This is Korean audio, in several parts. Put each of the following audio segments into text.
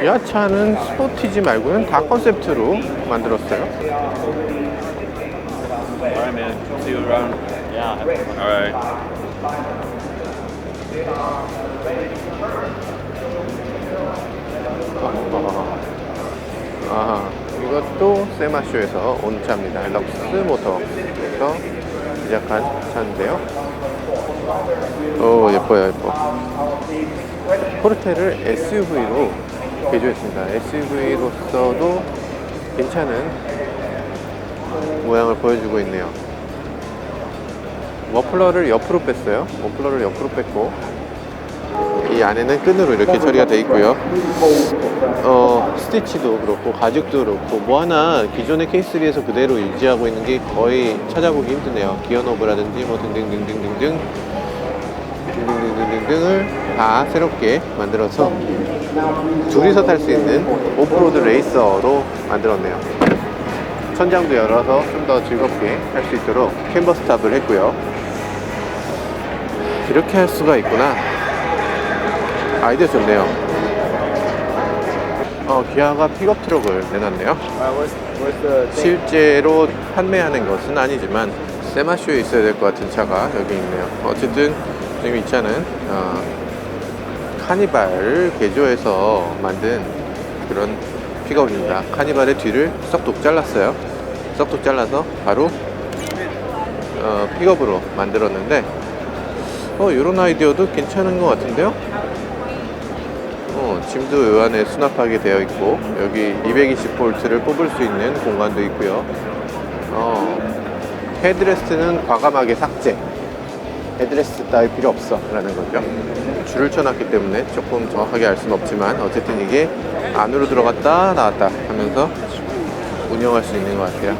기아차는 스포티지 말고는 다 컨셉트로 만들었어요. Alright, man. See you around. Yeah. Alright. 아, 이것도 세마쇼에서 온 차입니다. 럭스 모터에서 제작한 차인데요. 오, 예뻐요, 예뻐. 포르테를 SUV로 개조했습니다. SUV로서도 괜찮은 모양을 보여주고 있네요. 머플러를 옆으로 뺐어요. 머플러를 옆으로 뺐고 이 안에는 끈으로 이렇게 처리가 돼 있고요. 어, 스티치도 그렇고 가죽도 그렇고 뭐 하나 기존의 케이스리에서 그대로 유지하고 있는 게 거의 찾아보기 힘드네요. 기어노브라든지 뭐 등등등등등등 등등등등등을 다 새롭게 만들어서 둘이서 탈 수 있는 오프로드 레이서로 만들었네요. 천장도 열어서 좀 더 즐겁게 할 수 있도록 캔버스 탑을 했고요. 이렇게 할 수가 있구나. 아이디어 좋네요. 어, 기아가 픽업 트럭을 내놨네요. Thing? 실제로 판매하는 것은 아니지만 세마쇼에 있어야 될 것 같은 차가 여기 있네요. 어쨌든 지금 이 차는 어, 카니발을 개조해서 만든 그런 픽업입니다. 카니발의 뒤를 썩독 잘랐어요. 썩독 잘라서 바로 어, 픽업으로 만들었는데 어, 이런 아이디어도 괜찮은 것 같은데요? 어, 짐도 요 안에 수납하게 되어 있고 여기 220볼트를 뽑을 수 있는 공간도 있고요. 어, 헤드레스트는 과감하게 삭제. 헤드레스트 따위 필요 없어 라는 거죠. 줄을 쳐놨기 때문에 조금 정확하게 알 수는 없지만 어쨌든 이게 안으로 들어갔다 나왔다 하면서 운영할 수 있는 것 같아요.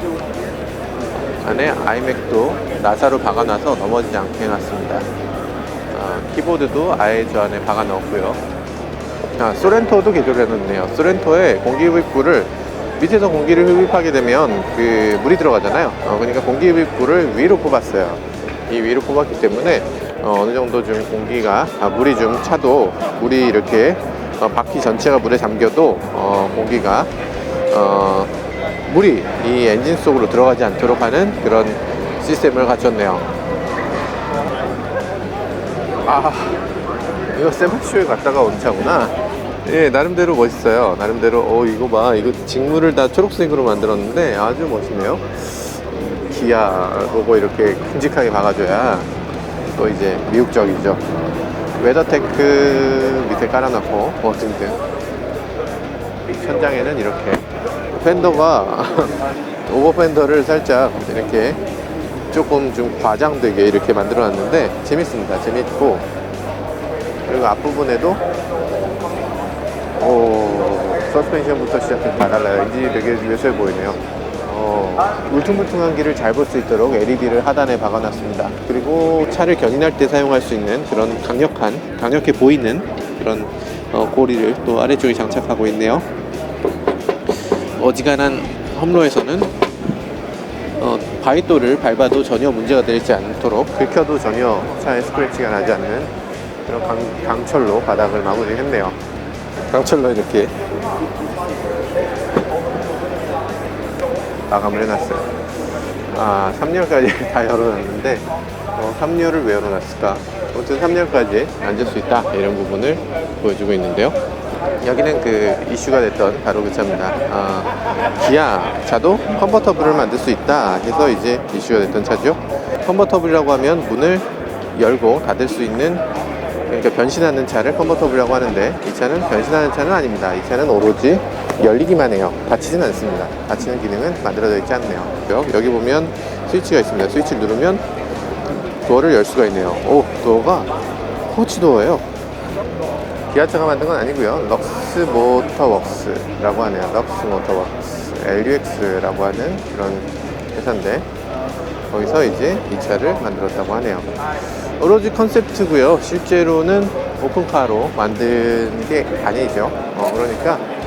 안에 아이맥도 나사로 박아놔서 넘어지지 않게 해놨습니다. 어, 키보드도 아예 저 안에 박아 넣었고요. 아, 소렌토도 개조를 해놓네요. 소렌토에 공기 흡입구를 밑에서 공기를 흡입하게 되면 그 물이 들어가잖아요. 어, 그러니까 공기 흡입구를 위로 뽑았어요. 이 위로 뽑았기 때문에 어, 느 정도 좀 공기가 아, 물이 좀 차도 물이 이렇게 어, 바퀴 전체가 물에 잠겨도 어, 공기가 어, 물이 이 엔진 속으로 들어가지 않도록 하는 그런 시스템을 갖췄네요. 아, 이거 세마쇼에 갔다가 온 차구나. 예, 나름대로 멋있어요. 나름대로, 어, 이거 봐. 이거 직물을 다 초록색으로 만들었는데 아주 멋있네요. 기아 로고 이렇게 큼직하게 박아줘야 또 이제 미국적이죠. 웨더테크 밑에 깔아놓고, 뭐 등등. 천장에는 이렇게 팬더가 오버 팬더를 살짝 이렇게 조금 좀 과장되게 이렇게 만들어 놨는데 재밌습니다. 재밌고 그리고 앞부분에도 오, 서스펜션부터 시작해서 다 달라요. 엔진이 되게 유수해 보이네요. 어, 울퉁불퉁한 길을 잘 볼 수 있도록 LED를 하단에 박아놨습니다. 그리고 차를 견인할 때 사용할 수 있는 그런 강력한, 강력해 보이는 그런 어, 고리를 또 아래쪽에 장착하고 있네요. 어지간한 험로에서는 어, 바위돌을 밟아도 전혀 문제가 되지 않도록 긁혀도 전혀 차에 스크래치가 나지 않는 그런 강, 강철로 바닥을 마무리했네요. 강철로 이렇게 마감을 해놨어요. 아, 3열까지 다 열어놨는데 어, 3열을 왜 열어놨을까? 아무튼 3열까지 앉을 수 있다 이런 부분을 보여주고 있는데요. 여기는 그 이슈가 됐던 바로 그 차입니다. 아, 기아 차도 컨버터블을 만들 수 있다 해서 이제 이슈가 됐던 차죠. 컨버터블이라고 하면 문을 열고 닫을 수 있는 그러니까 변신하는 차를 컨버터블이라고 하는데 이 차는 변신하는 차는 아닙니다. 이 차는 오로지 열리기만 해요. 닫히진 않습니다. 닫히는 기능은 만들어져 있지 않네요. 여기 보면 스위치가 있습니다. 스위치를 누르면 도어를 열 수가 있네요. 오, 도어가 포치 도어예요. 기아차가 만든 건 아니고요. 럭스 모터웍스라고 하네요. 럭스 모터웍스, LUX라고 하는 그런 회사인데 거기서 이제 이 차를 만들었다고 하네요. 오로지 컨셉트고요. 실제로는 오픈카로 만든 게 아니죠. 어, 그러니까 뭐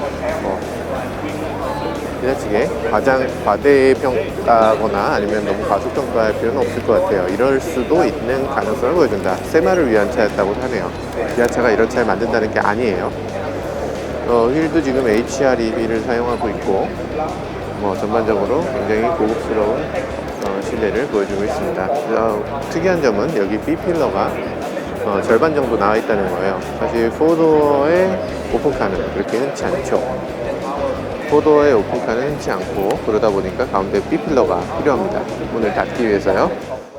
지나치게 과장 과대 평가거나 아니면 너무 과소평가할 필요는 없을 것 같아요. 이럴 수도 있는 가능성을 보여준다. 세마를 위한 차였다고 하네요. 기아차가 이런 차를 만든다는 게 아니에요. 어, 휠도 지금 HRE 휠을 사용하고 있고 뭐 전반적으로 굉장히 고급스러운 어, 실내를 보여주고 있습니다. 어, 특이한 점은 여기 B필러가 어, 절반 정도 나와 있다는 거예요. 사실 포도어의 오픈카는 그렇게 흔치 않죠. 포도어의 오픈카는 흔치 않고 그러다 보니까 가운데 B필러가 필요합니다. 문을 닫기 위해서요.